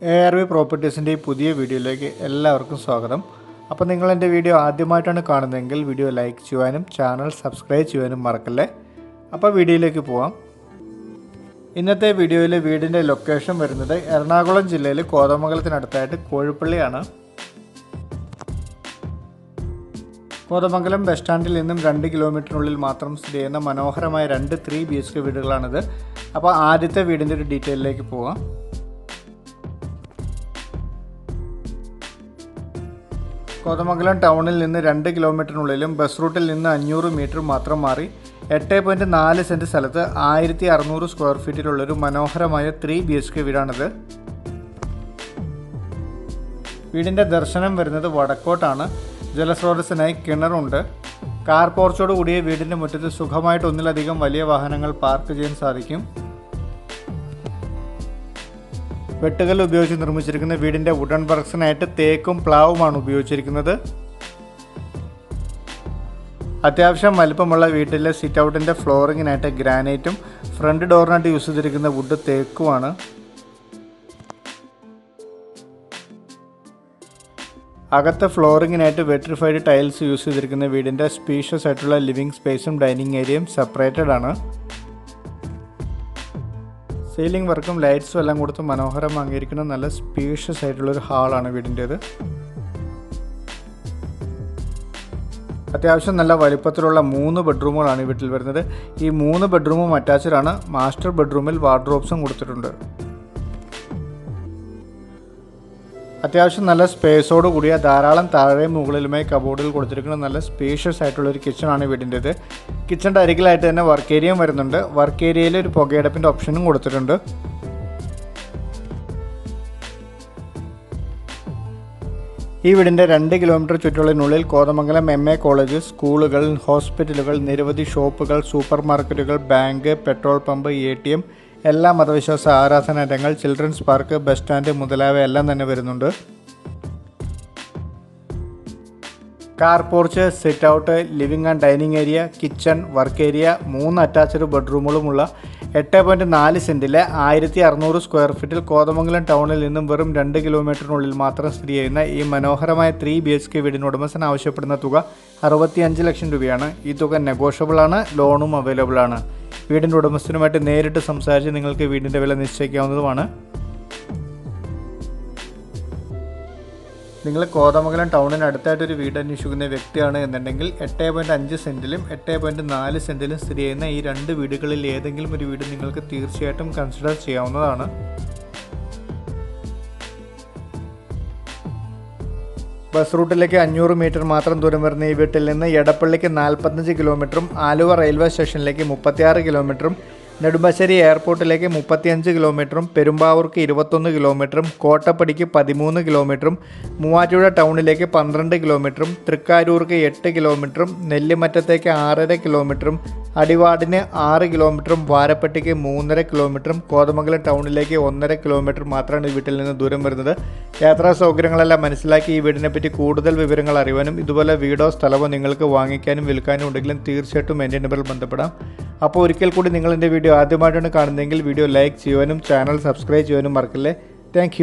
A R V പ്രോപ്പർട്ടീസിന്റെ ഈ പുതിയ വീഡിയോയിലേക്ക് എല്ലാവർക്കും സ്വാഗതം. അപ്പോൾ നിങ്ങൾ എന്റെ വീഡിയോ ആദ്യമായിട്ടാണ് കാണുന്നതെങ്കിൽ വീഡിയോ ലൈക്ക് ചെയ്യുവാനും ചാനൽ സബ്സ്ക്രൈബ് ചെയ്യുവാനും മറക്കല്ലേ? അപ്പോൾ വീഡിയോയിലേക്ക് പോവാം. ഇന്നത്തെ വീഡിയോയിൽ വീടിന്റെ ലൊക്കേഷൻ വരുന്നത് എറണാകുളം ജില്ലയിൽ കോതമംഗലത്തിനടുത്തായിട്ട് കോഴിപ്പള്ളിയാണ്. കോതമംഗലം ബസ് സ്റ്റാൻഡിൽ നിന്നും രണ്ട് കിലോമീറ്ററിനുള്ളിൽ മാത്രം സ്ഥിതി ചെയ്യുന്ന മനോഹരമായ രണ്ട് ത്രീ ബി എച്ച് കെ വീടുകളാണിത്. അപ്പോൾ ആദ്യത്തെ വീടിന്റെ ഒരു ഡീറ്റെയിലേക്ക് പോവാം. കോതമംഗലം ടൗണിൽ നിന്ന് രണ്ട് കിലോമീറ്ററിനുള്ളിലും ബസ് റൂട്ടിൽ നിന്ന് അഞ്ഞൂറ് മീറ്റർ മാത്രം മാറി എട്ട് പോയിന്റ് നാല് സെന്റ് സ്ഥലത്ത് ആയിരത്തി അറുന്നൂറ് സ്ക്വയർ ഫീറ്റിലുള്ളൊരു മനോഹരമായ ത്രീ ബി എച്ച് കെ വീടാണിത്. വീടിന്റെ ദർശനം വരുന്നത് വടക്കോട്ടാണ്. ജലസ്രോതസ്സിനായി കിണറുണ്ട്. കാർ പോർച്ചോട് കൂടിയ വീടിന്റെ മുറ്റത്ത് സുഖമായിട്ട് ഒന്നിലധികം വലിയ വാഹനങ്ങൾ പാർക്ക് ചെയ്യാൻ സാധിക്കും. വെട്ടുകല്ല് ഉപയോഗിച്ച് നിർമ്മിച്ചിരിക്കുന്ന വീടിന്റെ വുഡൺ വർക്സിനായിട്ട് തേക്കും പ്ലാവുമാണ് ഉപയോഗിച്ചിരിക്കുന്നത്. അത്യാവശ്യം വലിപ്പമുള്ള വീട്ടിലെ സിറ്റ് ഔട്ടിന്റെ ഫ്ലോറിങ്ങിനായിട്ട് ഗ്രാനൈറ്റും ഫ്രണ്ട് ഡോറിനായിട്ട് യൂസ് ചെയ്തിരിക്കുന്ന വുഡ് തേക്കുമാണ്. അകത്തെ ഫ്ലോറിങ്ങിനായിട്ട് വെട്രിഫൈഡ് ടൈൽസ് യൂസ് ചെയ്തിരിക്കുന്ന വീടിന്റെ സ്പീഷ്യസ് ആയിട്ടുള്ള ലിവിങ് സ്പേസും ഡൈനിങ് ഏരിയയും സെപ്പറേറ്റഡ് ആണ്. സീലിംഗ് വർക്കും ലൈറ്റ്സും എല്ലാം കൊടുത്ത് മനോഹരമാക്കിയിരിക്കുന്ന നല്ല സ്പീഷ്യസ് ആയിട്ടുള്ളൊരു ഹാളാണ് വീടിന്റേത്. അത്യാവശ്യം നല്ല വലിപ്പത്തിലുള്ള മൂന്ന് ബെഡ്റൂമുകളാണ് ഈ വീട്ടിൽ വരുന്നത്. ഈ മൂന്ന് ബെഡ്റൂമും അറ്റാച്ച്ഡാണ് മാസ്റ്റർ ബെഡ്റൂമിൽ വാർഡ്രോബ്സും കൊടുത്തിട്ടുണ്ട്. അത്യാവശ്യം നല്ല സ്പേസോട് കൂടിയ ധാരാളം താഴെ മുകളിലുമായി കബോർഡിൽ കൊടുത്തിരിക്കുന്ന നല്ല സ്പേഷ്യസ് ആയിട്ടുള്ള ഒരു കിച്ചണാണ് വീടിന്റേത്. കിച്ചണിന്റെ അരികിലായിട്ട് തന്നെ വർക്ക് ഏരിയയും വരുന്നുണ്ട്. വർക്ക് ഏരിയയിൽ ഒരു പുകയടപ്പിന്റെ ഓപ്ഷനും കൊടുത്തിട്ടുണ്ട്. ഈ വീടിന്റെ രണ്ട് കിലോമീറ്റർ ചുറ്റുള്ളതിനുള്ളിൽ കോതമംഗലം എം എ കോളേജ് സ്കൂളുകൾ ഹോസ്പിറ്റലുകൾ നിരവധി ഷോപ്പുകൾ സൂപ്പർ മാർക്കറ്റുകൾ ബാങ്ക് പെട്രോൾ പമ്പ് എ എല്ലാ മതവിശ്വാസ ആരാധനാലയങ്ങൾ ചിൽഡ്രൻസ് പാർക്ക് ബസ് സ്റ്റാൻഡ് മുതലായവ എല്ലാം തന്നെ വരുന്നുണ്ട്. Car porch sit out living and dining area kitchen work area മൂന്ന് അറ്റാച്ച്ഡ് ബെഡ്റൂമുകളുമുള്ള എട്ട് പോയിന്റ് നാല് സെന്റിലെ ആയിരത്തി അറുന്നൂറ് സ്ക്വയർ ഫീറ്റിൽ കോതമംഗലം ടൗണിൽ നിന്നും വെറും രണ്ട് കിലോമീറ്ററിനുള്ളിൽ മാത്രം സ്ഥിതി ചെയ്യുന്ന ഈ മനോഹരമായ ത്രീ ബി എച്ച് കെ വീടിന് ഉടമസ്ഥൻ ആവശ്യപ്പെടുന്ന തുക അറുപത്തിയഞ്ച് ലക്ഷം രൂപയാണ്. ഈ തുക നെഗോഷ്യബിളാണ് ലോണും അവൈലബിൾ ആണ്. വീടിന്റെ ഉടമസ്ഥനുമായിട്ട് നേരിട്ട് സംസാരിച്ച് നിങ്ങൾക്ക് വീടിന്റെ വില നിശ്ചയിക്കാവുന്നതുമാണ്. നിങ്ങൾ കോതമംഗലം ടൗണിന് അടുത്തായിട്ടൊരു വീട് അന്വേഷിക്കുന്ന വ്യക്തിയാണ് എന്നുണ്ടെങ്കിൽ എട്ട് പോയിന്റ് അഞ്ച് സെന്റിലും എട്ട് പോയിന്റ് നാല് സെന്റിലും സ്ഥിതി ചെയ്യുന്ന ഈ രണ്ട് വീടുകളിൽ ഏതെങ്കിലും ഒരു വീട് നിങ്ങൾക്ക് തീർച്ചയായിട്ടും കൺസിഡർ ചെയ്യാവുന്നതാണ്. ബസ് റൂട്ടിലേക്ക് അഞ്ഞൂറ് മീറ്റർ മാത്രം ദൂരം വരുന്ന ഈ വീട്ടിൽ നിന്ന് എടപ്പള്ളിക്ക് നാൽപ്പത്തഞ്ച് കിലോമീറ്ററും ആലുവ റെയിൽവേ സ്റ്റേഷനിലേക്ക് മുപ്പത്തിയാറ് കിലോമീറ്ററും നെടുമ്പാശ്ശേരി എയർപോർട്ടിലേക്ക് മുപ്പത്തിയഞ്ച് കിലോമീറ്ററും പെരുമ്പാവൂർക്ക് ഇരുപത്തൊന്ന് കിലോമീറ്ററും കോട്ടപ്പടിക്ക് പതിമൂന്ന് കിലോമീറ്ററും മൂവാറ്റുപുഴ ടൗണിലേക്ക് പന്ത്രണ്ട് കിലോമീറ്ററും തൃക്കാരൂർക്ക് എട്ട് കിലോമീറ്ററും നെല്ലിമറ്റത്തേക്ക് ആറര കിലോമീറ്ററും അടിവാടിന് ആറ് കിലോമീറ്ററും വാരപ്പെട്ടിക്ക് മൂന്നര കിലോമീറ്ററും കോതമംഗലം ടൗണിലേക്ക് ഒന്നര കിലോമീറ്റർ മാത്രമാണ് ഈ വീട്ടിൽ നിന്ന് ദൂരം വരുന്നത്. യാത്രാ സൗകര്യങ്ങളെല്ലാം മനസ്സിലാക്കി ഈ വീടിനെ പറ്റി കൂടുതൽ വിവരങ്ങൾ അറിയുവാനും ഇതുപോലെ വീടോ സ്ഥലമോ നിങ്ങൾക്ക് വാങ്ങിക്കാനും വിൽക്കാനും ഉണ്ടെങ്കിലും തീർച്ചയായിട്ടും എന്റെ നമ്പറിൽ ബന്ധപ്പെടാം. അപ്പോൾ ഒരിക്കൽ കൂടി നിങ്ങൾ എന്റെ വീഡിയോ ആദ്യമായിട്ടാണ് കാണുന്നതെങ്കിൽ വീഡിയോ ലൈക്ക് ചെയ്യുവാനും ചാനൽ സബ്സ്ക്രൈബ് ചെയ്യുവാനും മറക്കല്ലേ. താങ്ക്